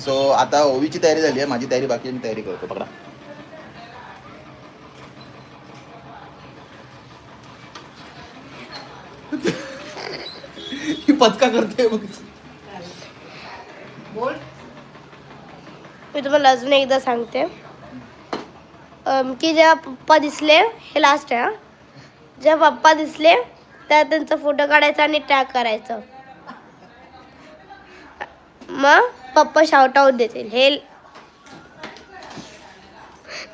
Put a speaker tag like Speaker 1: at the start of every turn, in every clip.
Speaker 1: So आता ओवीची तयारी झाली आहे. माझी तयारी बाकी आहे. मी तयारी करतो. पकडा. ही पचका करते मग
Speaker 2: बोल.
Speaker 3: मी तुम्हाला अजून एकदा सांगते. अम, की जेव्हा पप्पा दिसले हे लास्ट आहे हा. जेव्हा पप्पा दिसले तेव्हा त्यांचा फोटो काढायचा आणि टॅग करायचं. मग? पप्पा शाउट आउट देतील. हे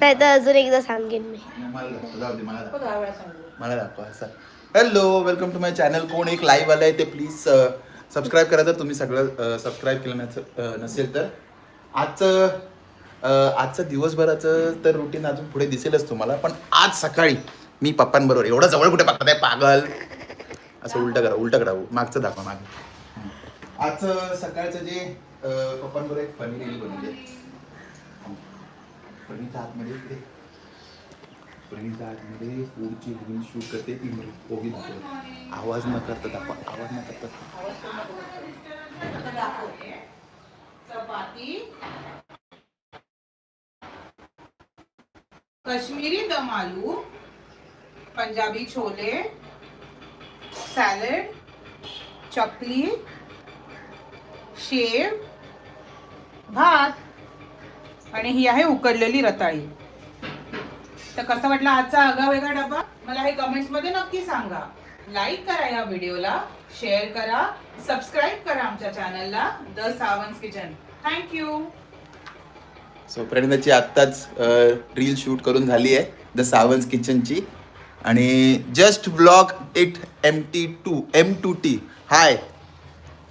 Speaker 3: नाही तर अजून एकदा सांगेन मी.
Speaker 1: मला मला दाखवा. असं. Hello welcome to my channel कोण एक लाईव्ह आलं आहे ते प्लीज सबस्क्राईब करा जर तुम्ही सगळं सबस्क्राईब केलं नसेल तर. आजचं आजचं दिवसभराचं तर रुटीन अजून पुढे दिसेलच तुम्हाला पण आज सकाळी मी पप्पांबरोबर एवढं जवळ कुठे पाहतात आहे पागल. असं उलटं करा उलटं करा मागचं दाखवा मागे. आज आजचं सकाळचं जे पप्पांबरोबर एक फनी रील बनवली प्रणीता आतमध्ये इकडे प्रणीता आतमध्ये फूडची रील शूट करते ती ओगी दाखवत. आवाज न करता दाखवा आवाज न करता.
Speaker 2: चपाती कश्मीरी दम आलू पंजाबी छोले सॅलड चकली शेव भात आणि ही आहे उकडलेली रताळी. तर कसं वाटलं आजचा आगा वेगळा डबा? मला हे कमेंट्समध्ये नक्की सांगा. लाईक करा या व्हिडिओला शेअर करा सबस्क्राईब करा आमच्या चॅनलला the Sawant kitchen thank you
Speaker 1: so प्रणिताची आत्ताच रील शूट करून झाली आहे द सावन्स किचनची आणि just blog it M T two M two T hi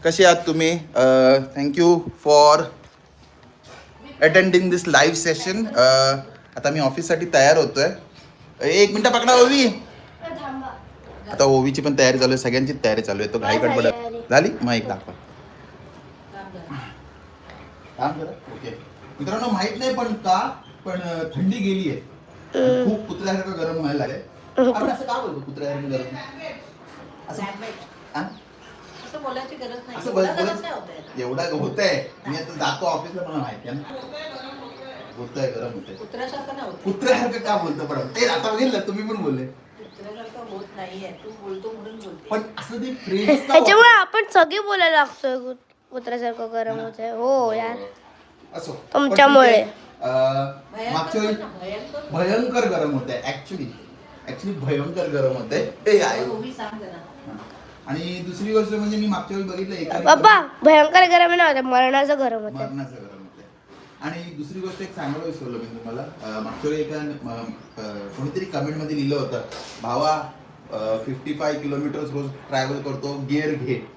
Speaker 1: कसे आहात तुम्ही? Thank you for attending this live session आता मी ऑफिससाठी तयार होतोय. एक मिनटं पकडा ओवी. आता ओवीची पण तयारी चालू आहे सगळ्यांची तयारी चालू आहे. तो घाई गडबड? झाली? मग एक दाखवा. काम करा. ओके. मित्रांनो माहीत नाही पण का पण थंडी गेली आहे. खूप कुत्र्यासारखं गरम व्हायला लागले आपण असं का बोलतो कुत्र्यासारखं गरम? असं
Speaker 2: असं बोलायची गरज नाही.
Speaker 1: असं
Speaker 2: एवढा
Speaker 1: बोल-
Speaker 2: गरज नाही होत आहे.
Speaker 1: एवढा होत आहे मी आता जातो ऑफिसला मला माहिती आहे ना. होत आहे गरम होत आहे
Speaker 2: कुत्र्यासारखं नाही होत.
Speaker 1: कुत्र्यासारखं का बोलतो? पण ते आता बघितलं तुम्ही पण बोलले.
Speaker 2: कुत्र्यासारखं होत नाहीये. तू बोलतो म्हणून बोलते.
Speaker 1: पण असं ते फ्रेंड्स
Speaker 3: त्याच्यामुळे आपण सगळे बोलायला लागतोय कुत- कुत्र्यासारखं गरम होत आहे हो यार.
Speaker 1: असो.
Speaker 3: तुमच्यामुळे.
Speaker 1: पण ठीक आहे. अं, मागच्या वेळी
Speaker 2: भयंकर ना, भयंकर.
Speaker 1: भयंकर गरम होत आहे ऍक्च्युली ऍक्च्युली भयंकर गरम होत आहे
Speaker 2: सांग जरा.
Speaker 1: आणि दुसरी गोष्ट म्हणजे मी मागच्या वेळी बघितलं एका
Speaker 3: बाबा भयंकर गरम होत मरणाचं गरम होत आहे
Speaker 1: मरणाचं गरम होतंय. आणि दुसरी गोष्ट एक सांगायला विसरलो मी तुम्हाला. अं, मागच्या वेळी एका अं, अं, कोणीतरी कमेंटमध्ये लिहिलं होतं भावा फिफ्टी फाय किलोमीटर रोज ट्रॅव्हल करतो गिअर घे.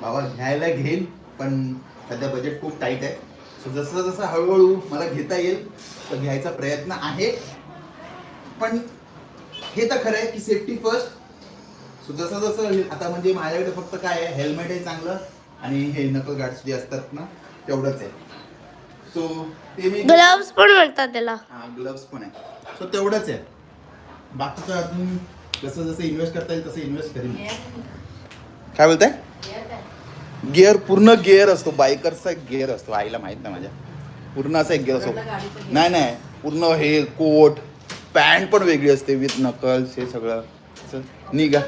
Speaker 1: भावा घ्यायला घेईल पण सध्या बजेट खूप टाईट आहे. सो जसं जसं हळूहळू मला घेता येईल तर घ्यायचा प्रयत्न आहे. पण हे तर खरं आहे की सेफ्टी फर्स्ट सो जसं जसं आता म्हणजे माझ्याकडे फक्त काय आहे हेल्मेट आहे चांगलं आणि हे नकल गार्ड्स जे असतात ना तेवढंच आहे. सो ते मी
Speaker 3: ग्लव्स पण म्हणतात त्याला.
Speaker 1: हा ग्लव्स पण आहे. सो तेवढंच आहे. बाकीचं अजून जसं जसं इन्व्हेस्ट करता येईल तसं इन्व्हेस्ट करेन. काय बोलताय? गिअर पूर्ण गिअर असतो. बायकरचा एक गिअर असतो. आईला माहीत नाही माझ्या. पूर्ण असा एक गिअर असतो. नाही नाही. पूर्ण हे कोट पॅन्ट पण वेगळी असते. विथ नकल्स हे सगळं. निघा.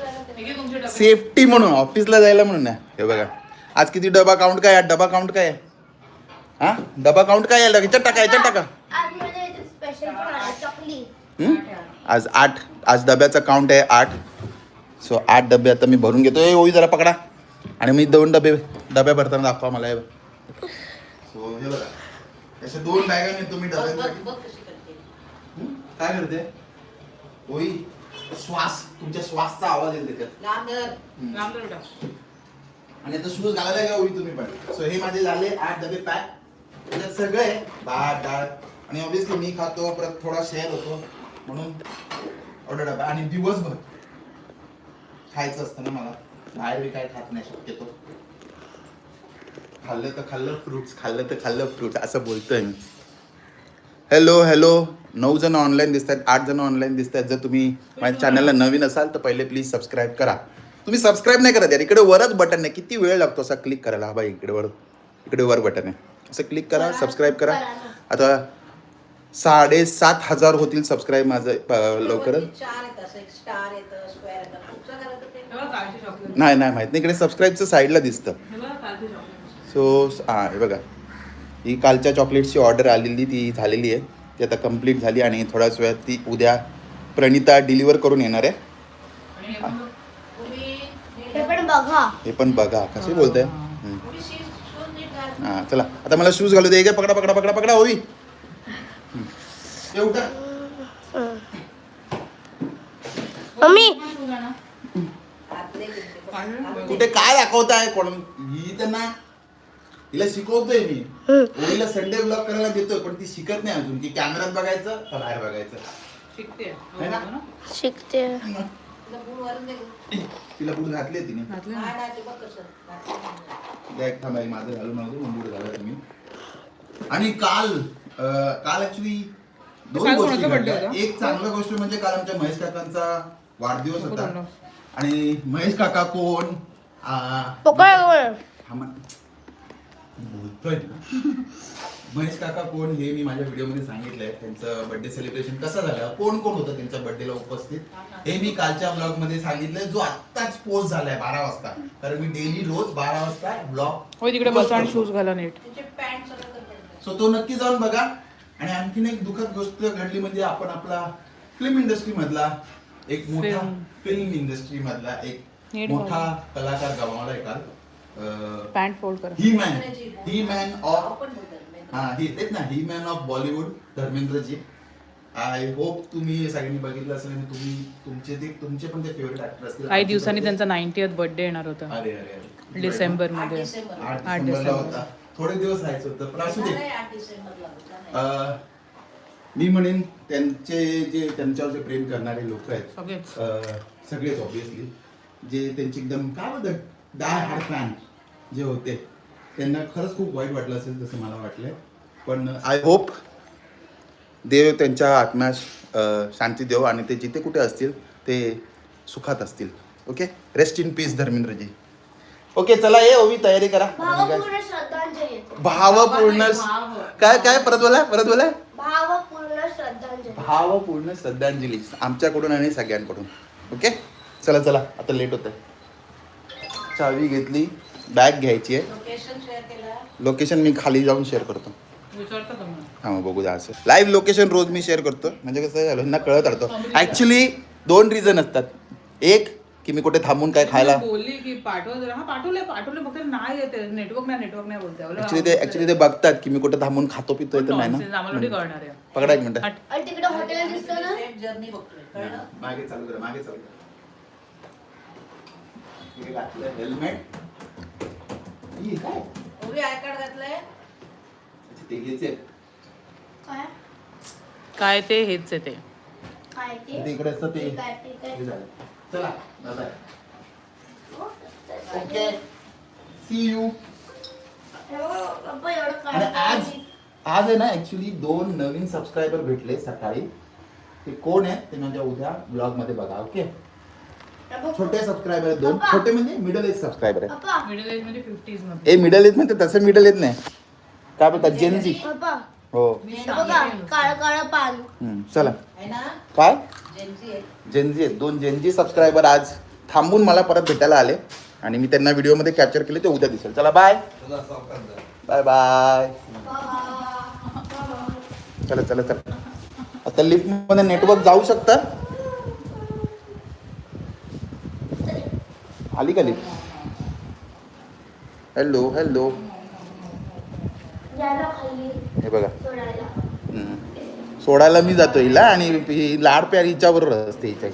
Speaker 1: सेफ्टी म्हणून ऑफिसला जायला म्हणून नाही हे बघा. आज किती डबा काउंट काय आहे? डबा काउंट काय आहे? हा? डबा काउंट काय आहे? याच्यात टाका याच्यात टाका.
Speaker 3: स्पेशल चॉकली
Speaker 1: हम्म? आज आठ आज डब्याचा काउंट आहे आठ. सो आठ डबे आता मी भरून घेतो. ए ओळी जरा पकडा. आणि मी दोन डबे डब्या भरताना दाखवा मला सो हे बघा. अशा दोन बॅगा तुम्ही
Speaker 2: कशी करते.
Speaker 1: हम्म? काय करते? ओळी श्वास तुमच्या श्वासचा आवाज येईल त्याच्यात. हम्म. आणि आता शूज घालायला घ्या होई तुम्ही पण. सो हे माझे झाले आठ डबे पॅक त्याच्यात सगळे. भात डाळ आणि ऑब्विसली मी खातो परत थोडा शेअर होतो म्हणून एवढा डबा. आणि दिवसभर खायचं असतं ना मला. बाहेर बी काय खात नाही शक्यतो. खाल्लं तर खाल्लं फ्रुट्स खाल्लं तर खाल्लं फ्रुट्स असं बोलतोय मी. हॅलो हॅलो नऊ जण ऑनलाईन दिसत आहेत आठ जण ऑनलाईन दिसत आहेत जर तुम्ही माझ्या चॅनलला नवीन असाल तर पहिले प्लीज सबस्क्राईब करा. तुम्ही सबस्क्राईब नाही करत यार. इकडे वरच बटन आहे. किती वेळ लागतो असा क्लिक करायला? हा बाई इकडे वर इकडे वर बटन आहे. असं क्लिक करा सबस्क्राईब करा. आता साडेसात हजार होतील सबस्क्राईब माझं प- लवकरच
Speaker 2: हे.
Speaker 1: नाही नाही माहीत नाही. इकडे सबस्क्राईबचं साईडला दिसतं. सो हां हे बघा. ही कालच्या चॉकलेटची ऑर्डर आलेली ती झालेली आहे. ती आता कंप्लीट झाली आणि थोड्याच वेळात ती उद्या प्रणिता डिलिव्हर करून येणार आहे.
Speaker 2: हे. पण बघ.
Speaker 1: कसे
Speaker 4: नीट घाल.
Speaker 1: हां चला. आता मला शूज घालू दे. पकडा पकडा पकडा पकडा होई
Speaker 4: बिलते.
Speaker 2: आहे.
Speaker 1: कुठे काय दाखवताय? कोण? ही त्यांना हिला शिकवतोय मी. ओळीला संडे ब्लॉग करायला देतोय पण ती शिकत नाही अजून. की कॅमेऱ्यात बघायचं का बाहेर बघायचं?
Speaker 2: शिकते.
Speaker 1: है ना?
Speaker 2: हो ना?
Speaker 3: शिकते.
Speaker 4: तिला.
Speaker 1: तिला बूट घातले तिने.
Speaker 2: घातलं ना?
Speaker 1: द्या एक थांबा एक माझं घालून नव्हतं मग बूट घाला तुम्ही आणि काल अं, काल ऍक्च्युली दोन
Speaker 2: काल
Speaker 1: गोष्टी
Speaker 2: कोणाचा birthday
Speaker 1: घडल्या
Speaker 2: होता?
Speaker 1: एक चांगली गोष्ट म्हणजे काल आमच्या महेश काकांचा वाढदिवस
Speaker 2: नको
Speaker 1: होता.
Speaker 2: बोलू.
Speaker 1: आणि महेश काका कोण? आ,
Speaker 3: पकड
Speaker 1: हा मग बोलतोय ना. महेश काका कोण हे मी माझ्या व्हिडिओमध्ये सांगितलंय. त्यांचं बर्थडे सेलिब्रेशन कसं झालं? कोण कोण होतं त्यांच्या बर्थडेला उपस्थित? हे मी कालच्या ब्लॉगमध्ये सांगितलंय जो आत्ताच पोस्ट झालाय बारा वाजता. कारण मी डेली रोज बारा वाजता ब्लॉग
Speaker 2: होय तिकडे बसा आणि शूज घाला नीट.
Speaker 1: सो तो नक्की जाऊन बघा. आणि आणखीन एक दुःखद गोष्ट घडली म्हणजे आपण आपला फिल्म इंडस्ट्री मधला एक मोठा. फिल्म इंडस्ट्री मधला एक मोठा कलाकार गमावलाय काल.
Speaker 2: पॅन्ट फोल्ड करा.
Speaker 1: He man he man of. हा ही तेच ना he man of Bollywood Dharmendraji. I hope तुम्ही सगळ्यांनी बघितलं असेल आणि तुम्ही तुमचे ते तुमचे पण ते फेवरेट ऍक्टर असतील.
Speaker 2: काही दिवसांनी त्यांचा नाईन्टी बर्थडे येणार होता.
Speaker 1: अरे अरे
Speaker 2: डिसेंबरमध्ये.
Speaker 4: आठ
Speaker 1: डिसेंबरला.
Speaker 2: डिसेंबर.
Speaker 1: होता. थोडे दिवस राहायचं होतं पण असू दे. मी म्हणेन त्यांचे जे त्यांच्यावर जे प्रेम करणारे लोक आहेत
Speaker 2: सगळेच
Speaker 1: ऑब्विसली जे त्यांचे एकदम काय म्हणतात डाय हार्ड फॅन जे होते त्यांना खरंच खूप वाईट वाटलं असेल तसं मला वाटलंय. पण आय होप देव त्यांच्या आत्म्यास अं, शांती देव आणि ते जिथे कुठे असतील ते सुखात असतील. Okay rest in peace Dharmendraji. Okay चला ये ओवी तयारी करा.
Speaker 3: भावपूर्ण.
Speaker 1: काय काय परत बोला परत बोला.
Speaker 3: भावपूर्ण श्रद्धांजली.
Speaker 1: भावपूर्ण श्रद्धांजली आमच्याकडून आणि सगळ्यांकडून. ओके चला चला आता लेट होत चावी घेतली बॅग घ्यायची आहे.
Speaker 4: लोकेशन शेअर केला.
Speaker 1: लोकेशन मी खाली जाऊन शेअर करतो. हा मग बघू द्या असं. लाईव्ह लोकेशन रोज मी शेअर करतो. म्हणजे कसं झालं ना कळत राहतो ऍक्च्युली दोन रिझन असतात. एक की मी कुठे थांबून काय खायला.
Speaker 2: बोलली की पाठव जरा. हा पाठवले पाठवले फक्त नाही येते नेटवर्क नाही नेटवर्क नाही बोलते. अवलं-
Speaker 1: ऍक्च्युली ते ऍक्च्युली ते बघतात की मी कुठे थांबून खातो पितोय तर नाही ना? पकडा एक मिनिट.
Speaker 2: हट.
Speaker 3: आणि तिकडे हॉटेल दिसतं ना?
Speaker 4: सेफ जर्नी बघतोय. कळलं?
Speaker 1: मागे चालू मागे चालू करा हेल्मेट काय?
Speaker 4: उभी आय कार्ड घातलंय.
Speaker 1: ते घ्यायचे
Speaker 3: काय?
Speaker 2: काय ते हेच आहे ते.
Speaker 3: काय ते?
Speaker 1: ते इकडे असतं ते.
Speaker 3: ठीक आहे, ठीक आहे.
Speaker 1: हे झालं. चला दादा.
Speaker 3: हो,
Speaker 1: ओके. सी यू
Speaker 3: पप्पा एवढं
Speaker 1: आणि आज. आज आहे ना ऍक्च्युली दोन नवीन सबस्क्रायबर भेटले सकाळी. ते कोण आहेत ते माझ्या उद्या ब्लॉगमध्ये बघा ओके? छोटे सबस्क्रायबर आहेत दोन. छोटे म्हणजे मिडल एज सबस्क्रायबर आहे
Speaker 3: पप्पा
Speaker 2: मिडल एजमध्ये फिफ्टीजमध्ये.
Speaker 1: ए मिडल एज म्हणजे तसं मिडल एज नाही. काय बोलतात? जेनजी हो.
Speaker 2: मी
Speaker 3: बघा
Speaker 2: सांगितलं
Speaker 3: काळ काळ पान.
Speaker 1: हम्म, चला.
Speaker 4: आहे ना?
Speaker 1: काय? जेनजी आहेत. दोन जेनजी सबस्क्रायबर आज थांबून मला परत भेटायला आले. आणि मी त्यांना व्हिडिओमध्ये कॅप्चर केले ते उद्या दिसेल. चला बाय बाय बाय चला चला चला. आता लिफ्टमध्ये नेटवर्क जाऊ शकतं? का लिफ्ट? हॅलो हॅलो
Speaker 3: खाली
Speaker 1: हे बघा. सोडायला. मी जातो हिला आणि ही लाड प्यार हिच्याबरोबर असते हिच्या